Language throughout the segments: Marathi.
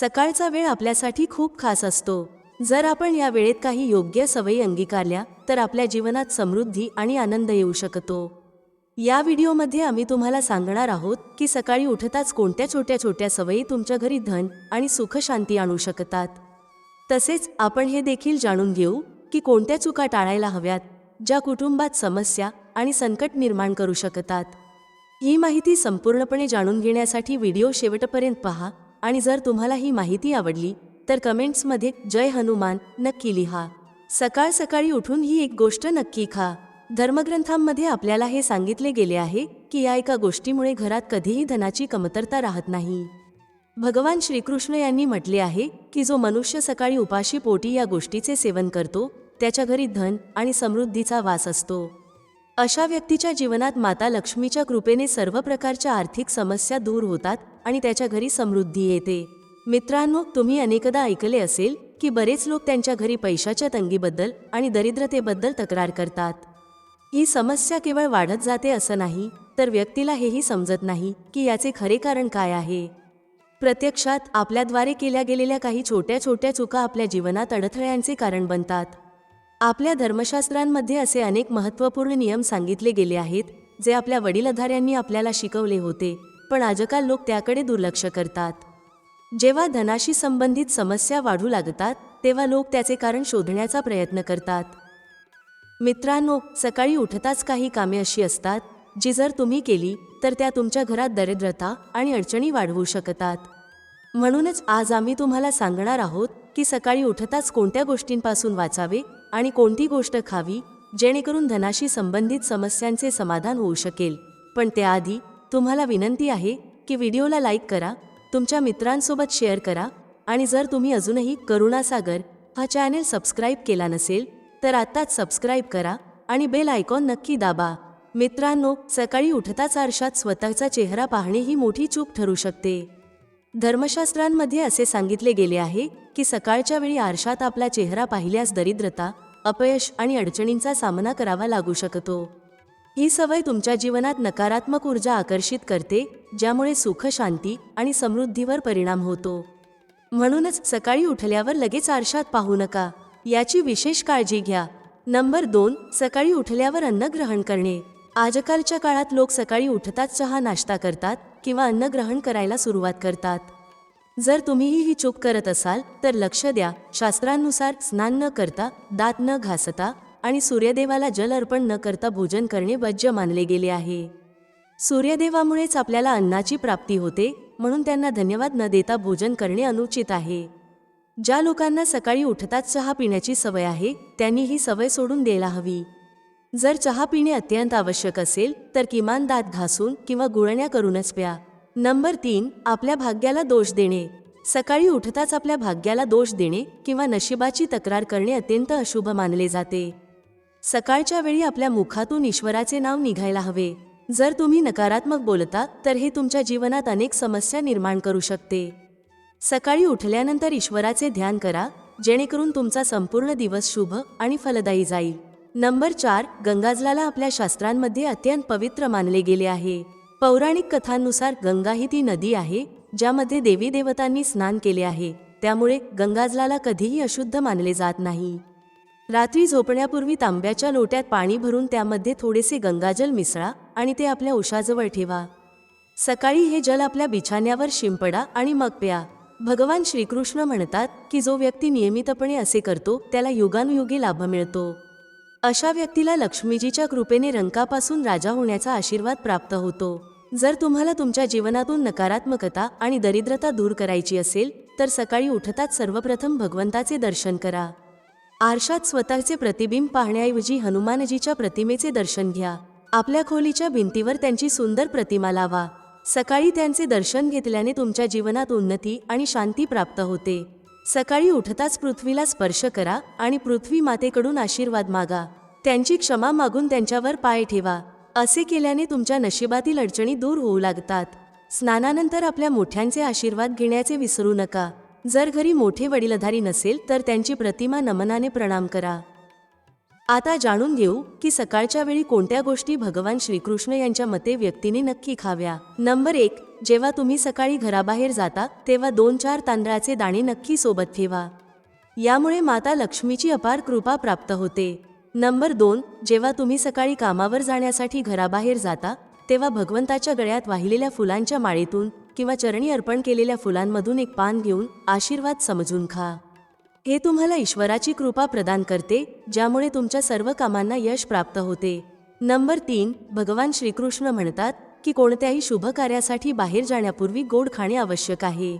सकाळचा वेळ आपल्यासाठी खूप खास असतो. जर आपण या वेळेत काही योग्य सवयी अंगीकारल्या तर आपल्या जीवनात समृद्धी आणि आनंद येऊ शकतो. या व्हिडिओमध्ये आम्ही तुम्हाला सांगणार आहोत की सकाळी उठताच कोणत्या छोट्या छोट्या सवयी तुमच्या घरी धन आणि सुखशांती आणू शकतात. तसेच आपण हे देखील जाणून घेऊ की कोणत्या चुका टाळायला हव्यात ज्या कुटुंबात समस्या आणि संकट निर्माण करू शकतात. ही माहिती संपूर्णपणे जाणून घेण्यासाठी व्हिडिओ शेवटपर्यंत पहा. आणि जर तुम्हाला ही माहिती आवडली तर कमेंट्समध्ये जय हनुमान नक्की लिहा. सकाळ सकाळी उठून ही एक गोष्ट नक्की खा. धर्मग्रंथांमध्ये आपल्याला हे सांगितले गेले आहे की या एका गोष्टीमुळे घरात कधीही धनाची कमतरता राहत नाही. भगवान श्रीकृष्ण यांनी म्हटले आहे की जो मनुष्य सकाळी उपाशी पोटी या गोष्टीचे सेवन करतो त्याच्या घरी धन आणि समृद्धीचा वास असतो. अशा व्यक्तीच्या जीवनात माता लक्ष्मीच्या कृपेने सर्व प्रकारच्या आर्थिक समस्या दूर होतात आणि त्याच्या घरी समृद्धी येते. मित्रांनो तुम्ही अनेकदा ऐकले असेल की बरेच लोक त्यांच्या घरी पैशाच्या तंगीबद्दल आणि दरिद्रतेबद्दल तक्रार करतात. ही समस्या केवळ वाढत जाते असं नाही तर व्यक्तीला हेही समजत नाही की याचे खरे कारण काय आहे. प्रत्यक्षात आपल्याद्वारे केल्या गेलेल्या काही छोट्या छोट्या चुका आपल्या जीवनात अडथळ्यांचे कारण बनतात. आपल्या धर्मशास्त्रांमध्ये असे अनेक महत्त्वपूर्ण नियम सांगितले गेले आहेत जे आपल्या वडीलधाऱ्यांनी आपल्याला शिकवले होते. पण आजकाल लोक त्याकडे दुर्लक्ष करतात. जेव्हा धनाशी संबंधित समस्या वाढू लागतात तेव्हा लोक त्याचे कारण शोधण्याचा प्रयत्न करतात. मित्रांनो सकाळी उठताच काही कामे अशी असतात जी जर तुम्ही केली तर त्या तुमच्या घरात दरिद्रता आणि अडचणी वाढवू शकतात. म्हणूनच आज आम्ही तुम्हाला सांगणार आहोत की सकाळी उठताच कोणत्या गोष्टींपासून वाचावे आणि कोणती गोष्ट खावी जेणेकरून धनाशी संबंधित समस्यांचे समाधान होऊ शकेल. पण त्याआधी तुम्हाला विनंती आहे की व्हिडिओला लाईक करा तुमच्या मित्रांसोबत शेअर करा आणि जर तुम्ही अजूनही करुणासागर हा चॅनेल सबस्क्राईब केला नसेल तर आत्ताच सबस्क्राईब करा आणि बेल आयकॉन नक्की दाबा. मित्रांनो सकाळी उठताच आरशात स्वतःचा चेहरा पाहणे ही मोठी चूक ठरू शकते. धर्मशास्त्रांमध्ये असे सांगितले गेले आहे की सकाळच्या वेळी आरशात आपला चेहरा पाहिल्यास दरिद्रता अपयश आणि अडचणींचा सामना करावा लागू शकतो. ही सवय तुमच्या जीवनात नकारात्मक ऊर्जा आकर्षित करते ज्यामुळे सुख शांती आणि समृद्धीवर परिणाम होतो. म्हणूनच सकाळी उठल्यावर लगेच आरशात पाहू नका. याची विशेष काळजी घ्या. नंबर दोन सकाळी उठल्यावर अन्न ग्रहण करणे. आजकालच्या काळात लोक सकाळी उठताच चहा नाश्ता करतात किंवा अन्न ग्रहण करायला सुरुवात करतात. जर तुम्हीही ही चूक करत असाल तर लक्ष द्या. शास्त्रांनुसार स्नान न करता दात न घासता आणि सूर्यदेवाला जल अर्पण न करता भोजन करणे वज्य मानले गेले आहे. सूर्यदेवामुळेच आपल्याला अन्नाची प्राप्ती होते म्हणून त्यांना धन्यवाद न देता भोजन करणे अनुचित आहे. ज्या लोकांना सकाळी उठताच चहा पिण्याची सवय आहे त्यांनी ही सवय सोडून द्यायला हवी. जर चहा पिणे अत्यंत आवश्यक असेल तर किमान दात घासून किंवा गुळण्या करूनच प्या. नंबर तीन आपल्या भाग्याला दोष देणे. सकाळी उठताच आपल्या भाग्याला दोष देणे किंवा नशिबाची तक्रार करणे अत्यंत अशुभ मानले जाते. सकाळच्या वेळी आपल्या मुखातून ईश्वराचे नाव निघायला हवे. जर तुम्ही नकारात्मक बोलता तर हे तुमच्या जीवनात अनेक समस्या निर्माण करू शकते. सकाळी उठल्यानंतर ईश्वराचे ध्यान करा जेणेकरून तुमचा संपूर्ण दिवस शुभ आणि फलदायी जाईल. नंबर चार गंगाजलाला आपल्या शास्त्रांमध्ये अत्यंत पवित्र मानले गेले आहे. पौराणिक कथांनुसार गंगा ही ती नदी आहे ज्यामध्ये देवी देवतांनी स्नान केले आहे. त्यामुळे गंगाजलाला कधीही अशुद्ध मानले जात नाही. रात्री झोपण्यापूर्वी तांब्याच्या लोट्यात पाणी भरून त्यामध्ये थोडेसे गंगाजल मिसळा आणि ते आपल्या उशाजवळ ठेवा. सकाळी हे जल आपल्या बिछाण्यावर शिंपडा आणि मग प्या. भगवान श्रीकृष्ण म्हणतात की जो व्यक्ती नियमितपणे असे करतो त्याला युगानुयुगी लाभ मिळतो. अशा व्यक्तीला लक्ष्मीजीच्या कृपेने रंकापासून राजा होण्याचा आशीर्वाद प्राप्त होतो. जर तुम्हाला तुमच्या जीवनातून नकारात्मकता आणि दरिद्रता दूर करायची असेल तर सकाळी उठताच सर्वप्रथम भगवंताचे दर्शन करा. आरशात स्वतःचे प्रतिबिंब पाहण्याऐवजी हनुमानजीच्या प्रतिमेचे दर्शन घ्या. आपल्या खोलीच्या भिंतीवर त्यांची सुंदर प्रतिमा लावा. सकाळी त्यांचे दर्शन घेतल्याने तुमच्या जीवनात उन्नती आणि शांती प्राप्त होते. सकाळी उठताच पृथ्वीला स्पर्श करा आणि पृथ्वी मातेकडून आशीर्वाद मागा. त्यांची क्षमा मागून त्यांच्यावर पाय ठेवा. असे केल्याने तुमच्या नशिबातील अडचणी दूर होऊ लागतात. स्नानानंतर आपल्या मोठ्यांचे आशीर्वाद घेण्याचे विसरू नका. जर घरी मोठे वडीलधारी नसेल तर त्यांची प्रतिमा नमनाने प्रणाम करा. आता जाणून घेऊ की सकाळच्या वेळी कोणत्या गोष्टी भगवान श्रीकृष्ण यांच्या मते व्यक्तीने नक्की खाव्या. नंबर एक जेव्हा तुम्ही सकाळी घराबाहेर जाता तेव्हा दोन चार तांदळाचे दाणे नक्की सोबत ठेवा. यामुळे माता लक्ष्मीची अपार कृपा प्राप्त होते. नंबर दोन जेव्हा तुम्ही सकाळी कामावर जाण्यासाठी घराबाहेर जाता तेव्हा भगवंताच्या गळ्यात वाहिलेल्या फुलांच्या माळेतून किंवा चरणी अर्पण केलेल्या फुलांमधून एक पान घेऊन आशीर्वाद समजून खा. हे तुम्हाला ईश्वराची कृपा प्रदान करते ज्यामुळे तुमच्या सर्व कामांना यश प्राप्त होते. नंबर तीन भगवान श्रीकृष्ण म्हणतात की कोणत्याही शुभ कार्यासाठी बाहेर जाण्यापूर्वी गोड खाणे आवश्यक आहे.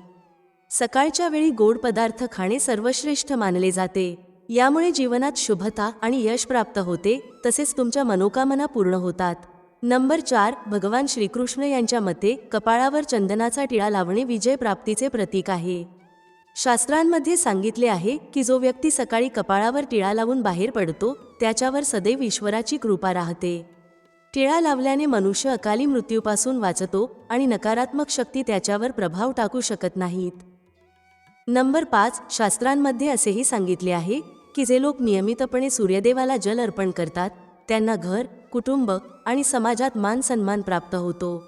सकाळच्या वेळी गोड पदार्थ खाणे सर्वश्रेष्ठ मानले जाते. यामुळे जीवनात शुभता आणि यश प्राप्त होते तसेच तुमच्या मनोकामना पूर्ण होतात. नंबर चार भगवान श्रीकृष्ण यांच्या मते कपाळावर चंदनाचा टिळा लावणे विजय प्राप्तीचे प्रतीक आहे. शास्त्रांमध्ये सांगितले आहे की जो व्यक्ती सकाळी कपाळावर टिळा लावून बाहेर पडतो त्याच्यावर सदैव ईश्वराची कृपा राहते. टिळा लावल्याने मनुष्य अकाली मृत्यूपासून वाचतो आणि नकारात्मक शक्ती त्याच्यावर प्रभाव टाकू शकत नाहीत. नंबर पाच शास्त्रांमध्ये असेही सांगितले आहे की जे लोक नियमितपणे सूर्यदेवाला जल अर्पण करतात त्यांना घर कुटुंब आणि समाजात मान सन्मान प्राप्त होतो.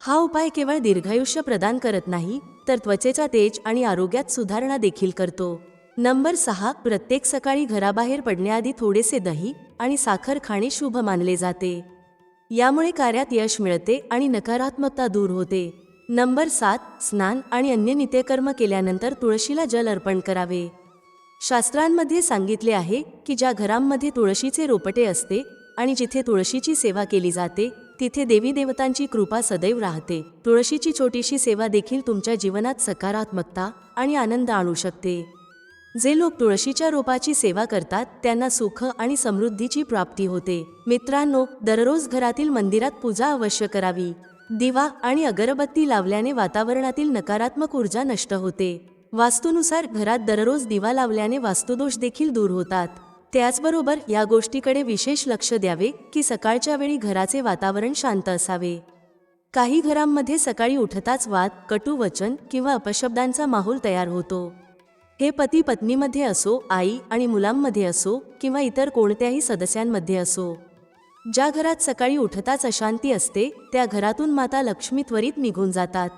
हा उपाय केवळ दीर्घायुष्य प्रदान करत नाही तर त्वचेचा तेज आणि आरोग्यात सुधारणा देखील करतो. नंबर सहा प्रत्येक सकाळी घराबाहेर पडण्याआधी थोडेसे दही आणि साखर खाणे शुभ मानले जाते. यामुळे कार्यात यश मिळते आणि नकारात्मकता दूर होते. नंबर सात स्नान आणि अन्य नित्यकर्म केल्यानंतर तुळशीला जल अर्पण करावे. शास्त्रांमध्ये सांगितले आहे की ज्या घरांमध्ये तुळशीचे रोपटे असते आणि जिथे तुळशीची सेवा केली जाते तिथे देवी देवतांची कृपा सदैव राहते. तुळशीची छोटीशी सेवा देखील तुमच्या जीवनात सकारात्मकता आणि आनंद आणू शकते. जे लोक तुळशीच्या रोपाची सेवा करतात त्यांना सुख आणि समृद्धीची प्राप्ती होते. मित्रांनो दररोज घरातील मंदिरात पूजा अवश्य करावी. दिवा आणि अगरबत्ती लावल्याने वातावरणातील नकारात्मक ऊर्जा नष्ट होते. वास्तूनुसार घरात दररोज दिवा लावल्याने वास्तुदोष देखील दूर होतात. त्याचबरोबर या गोष्टीकडे विशेष लक्ष द्यावे की सकाळच्या वेळी घराचे वातावरण शांत असावे. काही घरांमध्ये सकाळी उठताच वाद कटू वचन किंवा अपशब्दांचा माहोल तयार होतो. हे पती पत्नीमध्ये असो आई आणि मुलांमध्ये असो किंवा इतर कोणत्याही सदस्यांमध्ये असो. ज्या घरात सकाळी उठताच अशांती असते त्या घरातून माता लक्ष्मी त्वरित निघून जातात.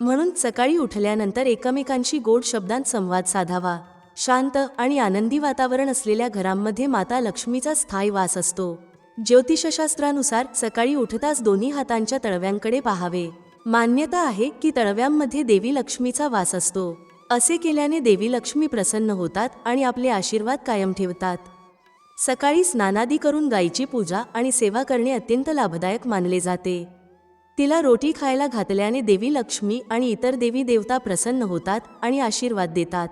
म्हणून सकाळी उठल्यानंतर एकमेकांशी गोड शब्दांत संवाद साधावा. शांत आणि आनंदी वातावरण असलेल्या घरांमध्ये माता लक्ष्मीचा स्थायी वास असतो. ज्योतिषशास्त्रानुसार सकाळी उठताच दोन्ही हातांच्या तळव्यांकडे पाहावे. मान्यता आहे की तळव्यांमध्ये देवी लक्ष्मीचा वास असतो. असे केल्याने देवी लक्ष्मी प्रसन्न होतात आणि आपले आशीर्वाद कायम ठेवतात. सकाळी स्नानादी करून गायीची पूजा आणि सेवा करणे अत्यंत लाभदायक मानले जाते. तिला रोटी खायला घातल्याने देवी लक्ष्मी आणि इतर देवी देवता प्रसन्न होतात आणि आशीर्वाद देतात.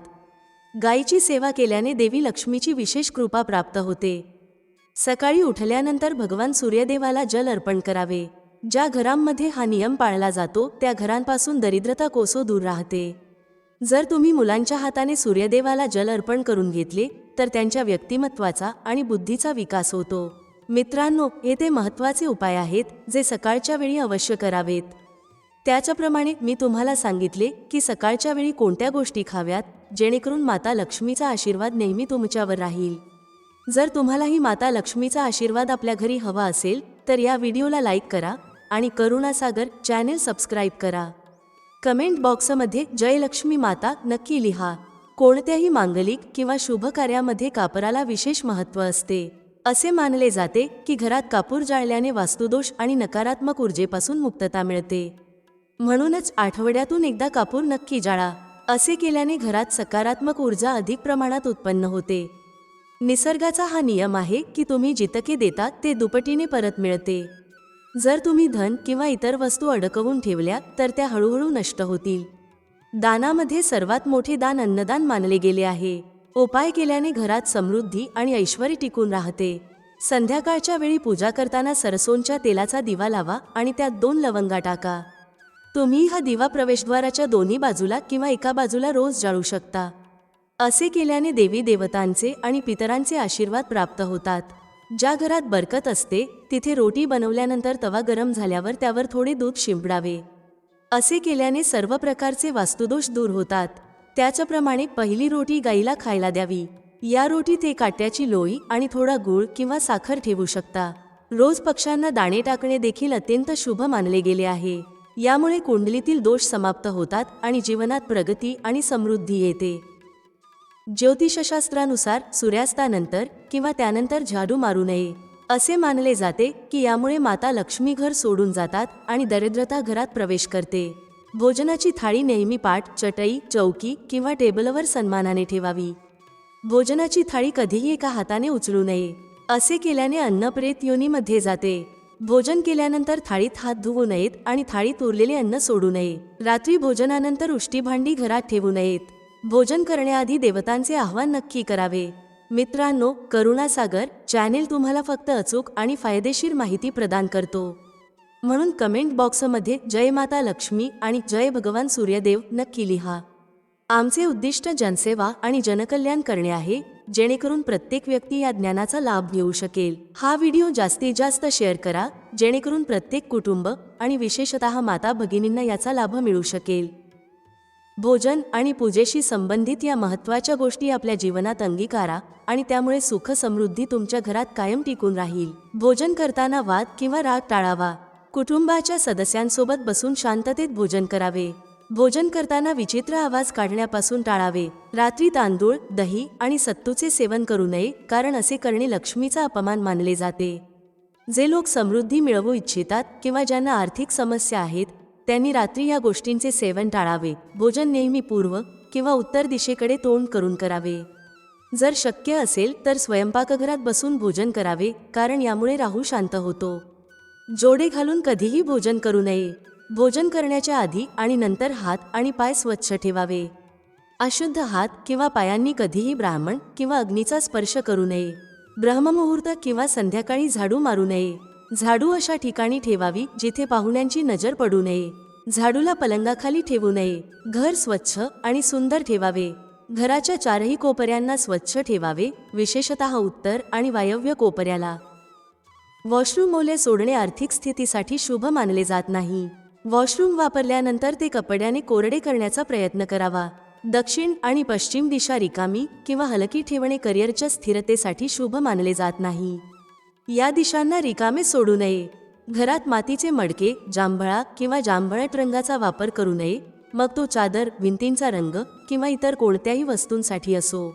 गायीची सेवा केल्याने देवी लक्ष्मीची विशेष कृपा प्राप्त होते. सकाळी उठल्यानंतर भगवान सूर्यदेवाला जल अर्पण करावे. ज्या घरांमध्ये हा नियम पाळला जातो त्या घरांपासून दरिद्रता कोसो दूर राहते. जर तुम्ही मुलांच्या हाताने सूर्यदेवाला जल अर्पण करून घेतले तर त्यांच्या व्यक्तिमत्वाचा आणि बुद्धीचा विकास होतो. मित्रांनो हे ते महत्त्वाचे उपाय आहेत जे सकाळच्या वेळी अवश्य करावेत. त्याच्याप्रमाणे मी तुम्हाला सांगितले की सकाळच्या वेळी कोणत्या गोष्टी खाव्यात जेणेकरून माता लक्ष्मीचा आशीर्वाद नेहमी तुमच्यावर राहील. जर तुम्हालाही माता लक्ष्मीचा आशीर्वाद आपल्या घरी हवा असेल तर या व्हिडिओला लाईक करा आणि करुणासागर चॅनेल सबस्क्राईब करा. कमेंट बॉक्समध्ये जयलक्ष्मी माता नक्की लिहा. कोणत्याही मांगलिक किंवा शुभ कार्यामध्ये कापराला विशेष महत्त्व असते. असे मानले जाते की घरात कापूर जाळल्याने वास्तुदोष आणि नकारात्मक ऊर्जेपासून मुक्तता मिळते. म्हणूनच आठवड्यातून एकदा कापूर नक्की जाळा असे केल्याने घरात सकारात्मक ऊर्जा अधिक प्रमाणात उत्पन्न होते. निसर्गाचा हा नियम आहे की तुम्ही जितके देता ते दुपटीने परत मिळते. जर तुम्ही धन किंवा इतर वस्तू अडकवून ठेवल्या तर त्या हळूहळू नष्ट होतील. दानामध्ये सर्वात मोठे दान अन्नदान मानले गेले आहे. उपाय केल्याने घरात समृद्धी आणि ऐश्वर टिकून राहते. संध्याकाळच्या वेळी पूजा करताना सरसोंच्या तेलाचा दिवा लावा आणि त्यात दोन लवंगा टाका. तुम्ही हा दिवा प्रवेशद्वाराच्या दोन्ही बाजूला किंवा एका बाजूला रोज जाळू शकता. असे केल्याने देवी देवतांचे आणि पितरांचे आशीर्वाद प्राप्त होतात. ज्या घरात बरकत असते तिथे रोटी बनवल्यानंतर तवा गरम झाल्यावर त्यावर थोडे दूध शिंपडावे. असे केल्याने सर्व प्रकारचे वास्तुदोष दूर होतात. त्याच्याप्रमाणे पहिली रोटी गाईला खायला द्यावी. या रोटीत एक काट्याची लोई आणि थोडा गूळ किंवा साखर ठेवू शकता. रोज पक्ष्यांना दाणे टाकणे देखील अत्यंत शुभ मानले गेले आहे. यामुळे कुंडलीतील दोष समाप्त होतात आणि जीवनात प्रगती आणि समृद्धी येते. ज्योतिषशास्त्रानुसार सूर्यास्तानंतर किंवा त्यानंतर झाडू मारू नये. असे मानले जाते की यामुळे माता लक्ष्मी घर सोडून जातात आणि दरिद्रता घरात प्रवेश करते. भोजनाची थाळी नेहमी पाट चटई चौकी किंवा टेबलवर सन्मानाने ठेवावी. भोजनाची थाळी कधीही एका हाताने उचलू नये. असे केल्याने अन्नप्रेत योनीमध्ये जाते. भोजन केल्यानंतर थाळीत हात धुवू नयेत आणि थाळीत उरलेले अन्न सोडू नये. रात्री भोजनानंतर उष्टी भांडी घरात ठेवू नयेत. भोजन करण्याआधी देवतांचे आव्हान नक्की करावे. मित्रांनो करुणासागर चॅनेल तुम्हाला फक्त अचूक आणि फायदेशीर माहिती प्रदान करतो. म्हणून कमेंट बॉक्समध्ये जय माता लक्ष्मी आणि जय भगवान सूर्यदेव नक्की लिहा. आमचे उद्दिष्ट जनसेवा आणि जनकल्याण करणे आहे. जेणेकरून प्रत्येक व्यक्ती या ज्ञानाचा लाभ घेऊ शकेल. हा व्हिडिओ जास्तीत जास्त शेअर करा जेणेकरून प्रत्येक कुटुंब आणि विशेषतः माता भगिनींना याचा लाभ मिळू शकेल. भोजन आणि पूजेशी संबंधित या महत्त्वाच्या गोष्टी आपल्या जीवनात अंगीकारा आणि त्यामुळे सुख समृद्धी तुमच्या घरात कायम टिकून राहील. भोजन करताना वाद किंवा राग टाळावा. कुटुंबाच्या सदस्यांसोबत बसून शांततेत भोजन करावे. भोजन करताना विचित्र आवाज काढण्यापासून टाळावे. रात्री तांदूळ दही आणि सत्तूचे सेवन करू नये कारण असे करणे लक्ष्मीचा अपमान मानले जाते. जे लोक समृद्धी मिळवू इच्छितात किंवा ज्यांना आर्थिक समस्या आहेत त्यांनी रात्री या गोष्टींचे सेवन टाळावे. भोजन नेहमी पूर्व किंवा उत्तर दिशेकडे तोंड करून करावे. जर शक्य असेल तर स्वयंपाकघरात बसून भोजन करावे कारण यामुळे राहू शांत होतो. जोडे घालून कधीही भोजन करू नये. भोजन करण्याच्या आधी आणि नंतर हात आणि पाय स्वच्छ ठेवावे. अशुद्ध हात किंवा पायांनी कधीही ब्राह्मण किंवा अग्नीचा स्पर्श करू नये. ब्रह्ममुहूर्त किंवा संध्याकाळी झाडू मारू नये. झाडू अशा ठिकाणी ठेवावी जिथे पाहुण्यांची नजर पडू नये. झाडूला पलंगाखाली ठेवू नये. घर स्वच्छ आणि सुंदर ठेवावे. घराच्या चारही कोपऱ्यांना स्वच्छ ठेवावे विशेषतः उत्तर आणि वायव्य कोपऱ्याला. वॉशरूम ओले सोडणे आर्थिक स्थितीसाठी शुभ मानले जात नाही. वॉशरूम वापरल्यानंतर ते कपड्याने कोरडे करण्याचा प्रयत्न करावा. दक्षिण आणि पश्चिम दिशा रिकामी किंवा हलकी ठेवणे करिअरच्या स्थिरतेसाठी शुभ मानले जात नाही. या दिशांना रिकामे सोडू नये. घरात मातीचे मडके जांभळा किंवा जांभळट रंगाचा वापर करू नये. मग तो चादर भिंतींचा रंग किंवा इतर कोणत्याही वस्तूंसाठी असो.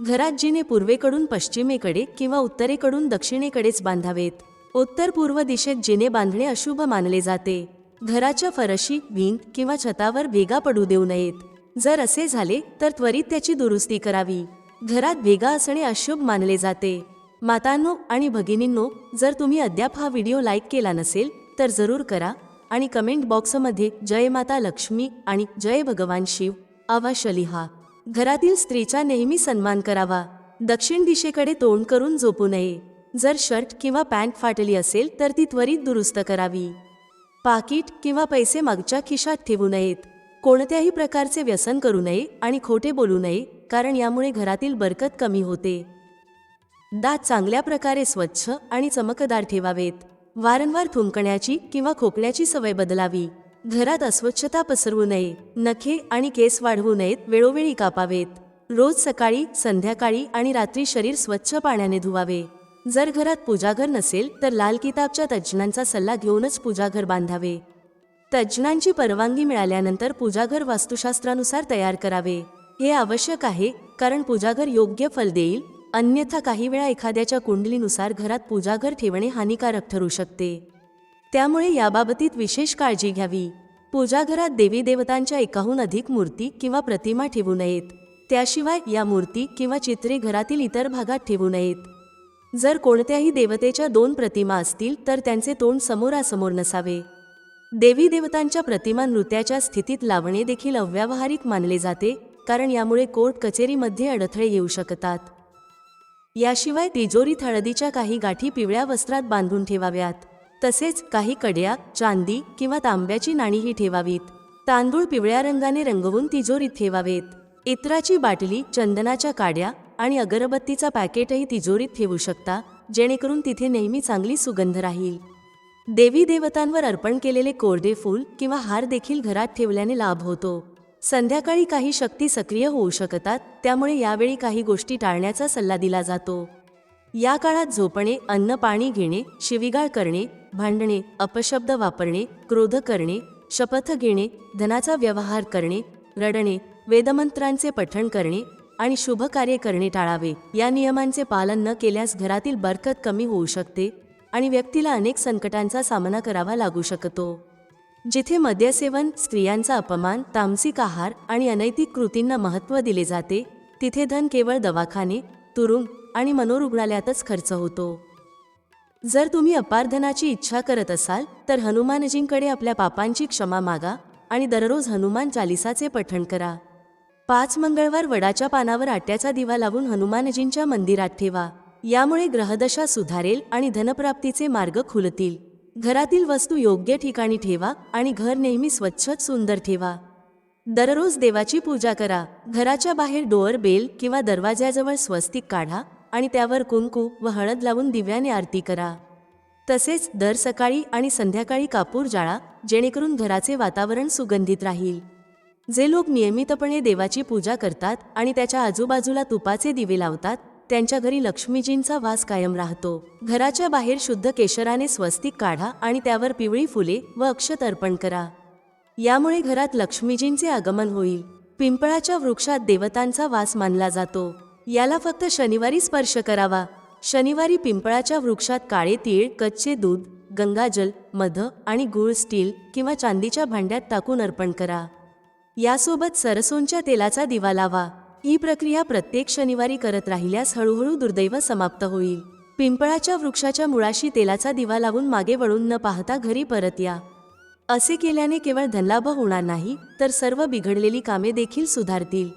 घरात जिने पूर्वेकडून पश्चिमेकडे किंवा उत्तरेकडून दक्षिणेकडेच बांधावेत. उत्तर पूर्व दिशेत जिने बांधणे अशुभ मानले जाते. घराच्या फरशी भिंत किंवा छतावर भेगा पडू देऊ नयेत. जर असे झाले तर त्वरित त्याची दुरुस्ती करावी. घरात भेगा असणे अशुभ मानले जाते. मातांनो आणि भगिनींनो जर तुम्ही अद्याप हा व्हिडिओ लाईक केला नसेल तर जरूर करा आणि कमेंट बॉक्समध्ये जय माता लक्ष्मी आणि जय भगवान शिव आवा लिहा घरातील स्त्रीचा नेहमी सन्मान करावा. दक्षिण दिशेकडे तोंड करून झोपू नये. जर शर्ट किंवा पॅन्ट फाटली असेल तर ती त्वरित दुरुस्त करावी. पाकिट किंवा पैसे मागच्या खिशात ठेवू नयेत. कोणत्याही प्रकारचे व्यसन करू नये आणि खोटे बोलू नये कारण यामुळे घरातील बरकत कमी होते. दात चांगल्या प्रकारे स्वच्छ आणि चमकदार ठेवावेत. वारंवार थुंकण्याची किंवा खोकण्याची सवय बदलावी. घरात अस्वच्छता पसरवू नये. नखे आणि केस वाढवू नयेत वेळोवेळी कापावेत. रोज सकाळी संध्याकाळी आणि रात्री शरीर स्वच्छ पाण्याने धुवावे. जर घरात पूजाघर नसेल तर लाल किताबच्या तज्ज्ञांचा सल्ला घेऊनच पूजाघर बांधावे. तज्ज्ञांची परवानगी मिळाल्यानंतर पूजाघर वास्तुशास्त्रानुसार तयार करावे. हे आवश्यक आहे कारण पूजाघर योग्य फल देईल अन्यथा काही वेळा एखाद्याच्या कुंडलीनुसार घरात पूजाघर ठेवणे हानिकारक ठरू शकते. त्यामुळे याबाबतीत विशेष काळजी घ्यावी. पूजाघरात देवी देवतांच्या एकाहून अधिक मूर्ती किंवा प्रतिमा ठेवू नयेत. त्याशिवाय या मूर्ती किंवा चित्रे घरातील इतर भागात ठेवू नयेत. जर कोणत्याही देवतेच्या दोन प्रतिमा असतील तर त्यांचे तोंड समोरासमोर नसावे. देवी देवतांच्या प्रतिमा नृत्याच्या स्थितीत लावणे देखील अव्यावहारिक मानले जाते कारण यामुळे कोर्ट कचेरीमध्ये अडथळे येऊ शकतात. याशिवाय तिजोरीत हळदीच्या काही गाठी पिवळ्या वस्त्रात बांधून ठेवाव्यात. तसेच काही कड्या चांदी किंवा तांब्याची नाणीही ठेवावीत. तांदूळ पिवळ्या रंगाने रंगवून तिजोरीत ठेवावेत. इत्राची बाटली चंदनाच्या काड्या आणि अगरबत्तीचा पॅकेटही तिजोरीत ठेवू शकता जेणेकरून तिथे नेहमी चांगली सुगंध राहील. देवी देवतांवर अर्पण केलेले कोरडे फूल किंवा हार देखील घरात ठेवल्याने लाभ होतो. संध्याकाळी काही शक्ती सक्रिय होऊ शकतात त्यामुळे यावेळी काही गोष्टी टाळण्याचा सल्ला दिला जातो. या काळात झोपणे अन्न पाणी घेणे शिविगाळ करणे भांडणे अपशब्द वापरणे क्रोध करणे शपथ घेणे धनाचा व्यवहार करणे रडणे वेदमंत्रांचे पठण करणे आणि शुभ कार्य करणे टाळावे. या नियमांचे पालन न केल्यास घरातील बरकत कमी होऊ शकते आणि व्यक्तीला अनेक संकटांचा सामना करावा लागू शकतो. जिथे मद्यसेवन स्त्रियांचा अपमान तामसिक आहार आणि अनैतिक कृतींना महत्त्व दिले जाते तिथे धन केवळ दवाखाने तुरुंग आणि मनोरुग्णालयातच खर्च होतो. जर तुम्ही अपारधनाची इच्छा करत असाल तर हनुमानजींकडे आपल्या पापांची क्षमा मागा आणि दररोज हनुमान चालिसाचे पठण करा. पाच मंगळवार वडाच्या पानावर आट्याचा दिवा लावून हनुमानजींच्या मंदिरात ठेवा. यामुळे ग्रहदशा सुधारेल आणि धनप्राप्तीचे मार्ग खुलतील. घरातील वस्तू योग्य ठिकाणी ठेवा आणि घर नेहमी स्वच्छ सुंदर ठेवा. दररोज देवाची पूजा करा. घराच्या बाहेर डोअर बेल किंवा दरवाज्याजवळ स्वस्तिक काढा आणि त्यावर कुंकू व हळद लावून दिव्याने आरती करा. तसेच दर सकाळी आणि संध्याकाळी कापूर जाळा जेणेकरून घराचे वातावरण सुगंधित राहील. जे लोक नियमितपणे देवाची पूजा करतात आणि त्याच्या आजूबाजूला तुपाचे दिवे लावतात त्यांच्या घरी लक्ष्मीजींचा वास कायम राहतो. घराच्या बाहेर शुद्ध केशराने स्वस्तिक काढा आणि त्यावर पिवळी फुले व अक्षत अर्पण करा. यामुळे घरात लक्ष्मीजींचे आगमन होईल. पिंपळाच्या वृक्षात देवतांचा वास मानला जातो. याला फक्त शनिवारी स्पर्श करावा. शनिवारी पिंपळाच्या वृक्षात काळे तीळ कच्चे दूध गंगाजल मध आणि गुळ स्टील किंवा चांदीच्या भांड्यात टाकून अर्पण करा. यासोबत सरसोंच्या तेलाचा दिवा लावा. ही प्रक्रिया प्रत्येक शनिवारी करत राहिल्यास हळूहळू दुर्दैव समाप्त होईल. पिंपळाच्या वृक्षाच्या मुळाशी तेलाचा दिवा लावून मागे वळून न पाहता घरी परत या. असे केल्याने केवळ धनलाभ होणार नाही तर सर्व बिघडलेली कामे देखील सुधारतील.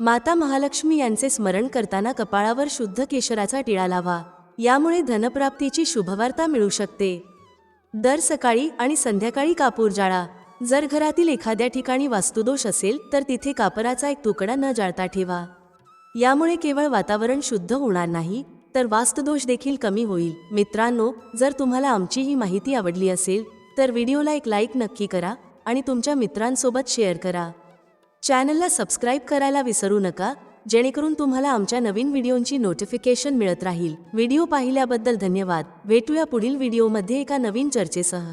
माता महालक्ष्मी यांचे स्मरण करताना कपाळावर शुद्ध केशराचा टिळा लावा. यामुळे धनप्राप्तीची शुभवार्ता मिळू शकते. दर सकाळी आणि संध्याकाळी कापूर जाळा. जर घरातील एखाद्या ठिकाणी वास्तुदोष असेल तर तिथे कापराचा एक तुकडा न जाळता ठेवा. यामुळे केवळ वातावरण शुद्ध होणार नाही तर वास्तुदोष देखील कमी होईल. मित्रांनो जर तुम्हाला आमची ही माहिती आवडली असेल तर व्हिडिओला एक लाईक नक्की करा आणि तुमच्या मित्रांसोबत शेअर करा. चॅनलला सबस्क्राईब करायला विसरू नका जेणेकरून तुम्हाला आमच्या नवीन व्हिडिओंची नोटिफिकेशन मिळत राहील. व्हिडिओ पाहिल्याबद्दल धन्यवाद. भेटूया पुढील व्हिडिओमध्ये एका नवीन चर्चेसह.